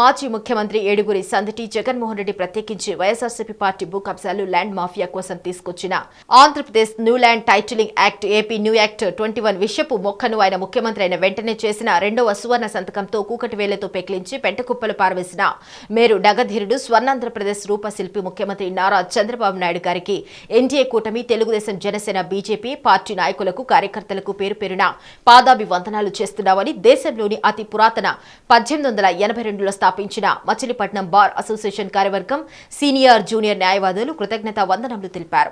మాజీ ముఖ్యమంత్రి ఏడుగురి సందటి జగన్మోహన్ రెడ్డి ప్రత్యేకించి వైఎస్ఆర్సీపీ పార్టీ భూ కబ్జాలు ల్యాండ్ మాఫియా కోసం తీసుకొచ్చిన Andhra Pradesh new land titling act A P new act twenty one విషపు మొక్కను ఆయన ముఖ్యమంత్రి అయిన వెంటనే చేసిన రెండవ సువర్ణ సంతకంతో కూకటి వేలతో పెకిలించి పెంటకుప్పలు పారవేసిన మేరు డగధీరుడు స్వర్ణాంధ్రప్రదేశ్ రూపశిల్పి ముఖ్యమంత్రి నారా చంద్రబాబు నాయుడు గారికి ఎన్డీఏ కూటమి తెలుగుదేశం జనసేన బీజేపీ పార్టీ నాయకులకు కార్యకర్తలకు పేరు పేరున పాదాభివందనాలు చేస్తున్నామని దేశంలోని అతి పురాతన పద్దెనిమిది వందల ఎనభై రెండులో స్థాపించిన మచిలీపట్నం బార్ అసోసియేషన్ కార్యవర్గం సీనియర్ జూనియర్ న్యాయవాదులు కృతజ్ఞత వందనములు తెలిపారు.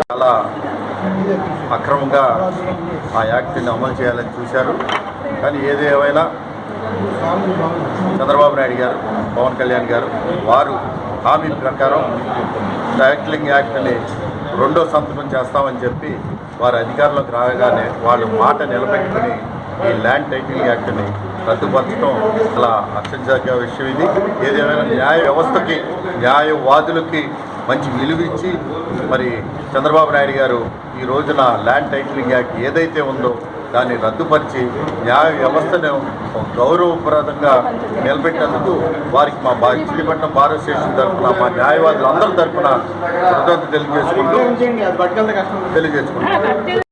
చాలా అక్రమంగా ఆ యాక్ట్ని అమలు చేయాలని చూశారు. కానీ ఏది చంద్రబాబు నాయుడు గారు పవన్ కళ్యాణ్ గారు వారు హామీ ప్రకారం టైటిలింగ్ యాక్ట్ని రెండో సంతకం చేస్తామని చెప్పి వారు అధికారంలోకి రాగానే వాళ్ళు మాట నిలబెట్టుకుని ఈ ల్యాండ్ టైటిల్ యాక్ట్ని రద్దుపరచడం చాలా హర్షించదగ్గ విషయం ఇది. ఏదేమైనా న్యాయ వ్యవస్థకి న్యాయవాదులకి మంచి విలువిచ్చి మరి చంద్రబాబు నాయుడు గారు ఈ రోజున ల్యాండ్ టైటిలింగ్ యాక్ట్ ఏదైతే ఉందో దాన్ని రద్దుపరిచి న్యాయ వ్యవస్థను గౌరవప్రదంగా నిలబెట్టేందుకు వారికి మా బా చిలిపట్నం బార్ అసోసియేషన్ తరఫున మా న్యాయవాదులు అందరి తరఫున కృతజ్ఞత తెలియజేసుకుంటూ తెలియజేసుకుంటాం